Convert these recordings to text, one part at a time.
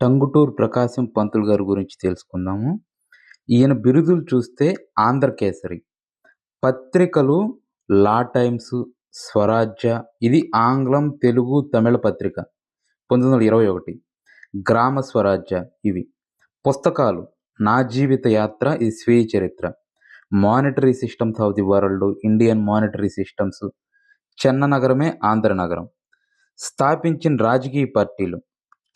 టంగుటూరు ప్రకాశం పంతులు గారి గురించి తెలుసుకుందాము. ఈయన బిరుదులు చూస్తే ఆంధ్రకేసరి. పత్రికలు లా టైమ్స్ స్వరాజ్య ఇది ఆంగ్లం తెలుగు తమిళ పత్రిక. పంతొమ్మిది వందల ఇరవై ఒకటి. గ్రామ స్వరాజ్య ఇవి. పుస్తకాలు నా జీవిత యాత్ర ఇది స్వీయ చరిత్ర. Monetary systems of the world Indian monetary systems. Chenna నగరమే Andhra నగరం. స్థాపించిన రాజకీయ పార్టీలు.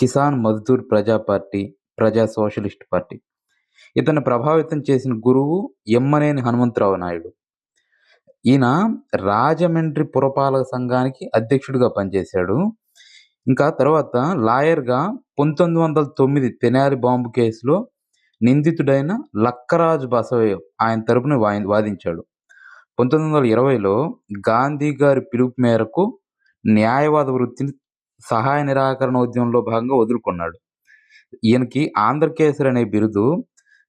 కిసాన్ మజ్దూర్ ప్రజా పార్టీ ప్రజా సోషలిస్ట్ పార్టీ. ఇతను ప్రభావితం చేసిన గురువు ఎమ్మనేని హనుమంతరావు నాయుడు. ఈయన రాజమండ్రి పురపాలక సంఘానికి అధ్యక్షుడిగా పనిచేశాడు. ఇంకా తర్వాత లాయర్గా పంతొమ్మిది వందల తొమ్మిది తెనాలి బాంబు కేసులో నిందితుడైన లక్కరాజు బసవయ్య ఆయన తరపున వాయి- వాదించాడు. పంతొమ్మిది వందల ఇరవైలో గాంధీ గారి పిలుపు మేరకు న్యాయవాద వృత్తిని సహాయ నిరాకరణ ఉద్యమంలో భాగంగా వదులుకున్నాడు. ఈయనకి ఆంధ్రకేసరి అనే బిరుదు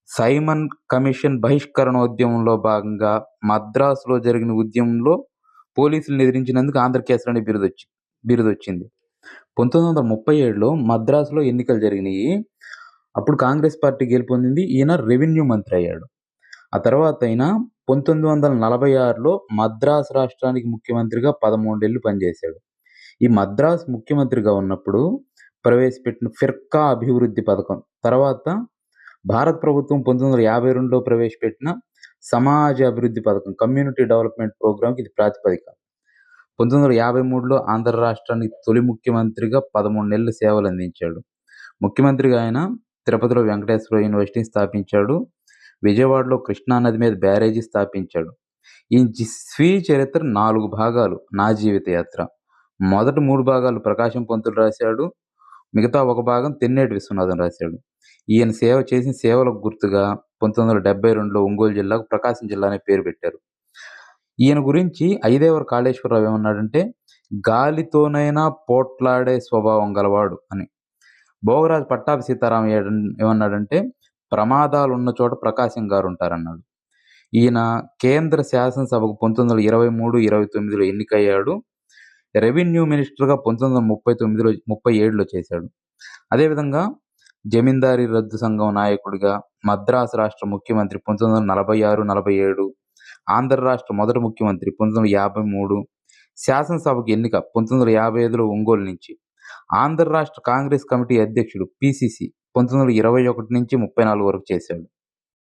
సైమన్ కమిషన్ బహిష్కరణ ఉద్యమంలో భాగంగా మద్రాసులో జరిగిన ఉద్యమంలో పోలీసులను ఎదిరించినందుకు ఆంధ్రకేసరి అనే బిరుదు వచ్చి బిరుదు వచ్చింది. పంతొమ్మిది వందల ముప్పై ఏడులో మద్రాసులో ఎన్నికలు జరిగినాయి. అప్పుడు కాంగ్రెస్ పార్టీ గెలుపొందింది ఈయన రెవెన్యూ మంత్రి అయ్యాడు. ఆ తర్వాత ఆయన పంతొమ్మిది వందల నలభై ఆరులో మద్రాసు రాష్ట్రానికి ముఖ్యమంత్రిగా పదమూడేళ్ళు పనిచేశాడు. ఈ మద్రాసు ముఖ్యమంత్రిగా ఉన్నప్పుడు ప్రవేశపెట్టిన ఫిర్కా అభివృద్ధి పథకం. తర్వాత భారత ప్రభుత్వం పంతొమ్మిది వందల యాభై రెండులో ప్రవేశపెట్టిన సమాజ అభివృద్ధి పథకం కమ్యూనిటీ డెవలప్మెంట్ ప్రోగ్రామ్కి ఇది ప్రాతిపదిక. పంతొమ్మిది వందల యాభై మూడులో ఆంధ్ర రాష్ట్రానికి తొలి ముఖ్యమంత్రిగా పదమూడు నెలలు సేవలు అందించాడు. ముఖ్యమంత్రిగా ఆయన తిరుపతిలో వెంకటేశ్వర యూనివర్సిటీని స్థాపించాడు. విజయవాడలో కృష్ణానది మీద బ్యారేజీ స్థాపించాడు. ఈ స్వీయ చరిత్ర నాలుగు భాగాలు నా జీవిత యాత్ర. మొదటి మూడు భాగాలు ప్రకాశం పంతులు రాశాడు. మిగతా ఒక భాగం తెన్నేటి విశ్వనాథం రాశాడు. ఈయన సేవ చేసిన సేవలకు గుర్తుగా పంతొమ్మిది వందల డెబ్బై రెండులో ఒంగోలు జిల్లాకు ప్రకాశం జిల్లా అనే పేరు పెట్టారు. ఈయన గురించి ఐదేవర కాళేశ్వరరావు ఏమన్నాడంటే గాలితోనైనా పోట్లాడే స్వభావం గలవాడు అని. భోగరాజు పట్టాభి సీతారాం ఏమన్నాడంటే ప్రమాదాలు ఉన్న చోట ప్రకాశం గారు ఉంటారన్నాడు ఈయన కేంద్ర శాసనసభకు పంతొమ్మిది వందల ఇరవై మూడు ఇరవై తొమ్మిదిలో ఎన్నికయ్యాడు. రెవెన్యూ మినిస్టర్గా పంతొమ్మిది వందల ముప్పై తొమ్మిదిలో ముప్పై ఏడులో చేశాడు. అదేవిధంగా జమీందారీ రద్దు సంఘం నాయకుడిగా మద్రాసు రాష్ట్ర ముఖ్యమంత్రి పంతొమ్మిది వందల నలభై ఆరు నలభై ఏడు ఆంధ్ర రాష్ట్ర మొదటి ముఖ్యమంత్రి పంతొమ్మిది వందల యాభై మూడు శాసనసభకు ఎన్నిక పంతొమ్మిది వందల యాభై ఐదులో ఒంగోలు నుంచి ఆంధ్ర రాష్ట్ర కాంగ్రెస్ కమిటీ అధ్యక్షుడు పిసిసి పంతొమ్మిది వందల ఇరవై ఒకటి నుంచి ముప్పై నాలుగు వరకు చేశాడు.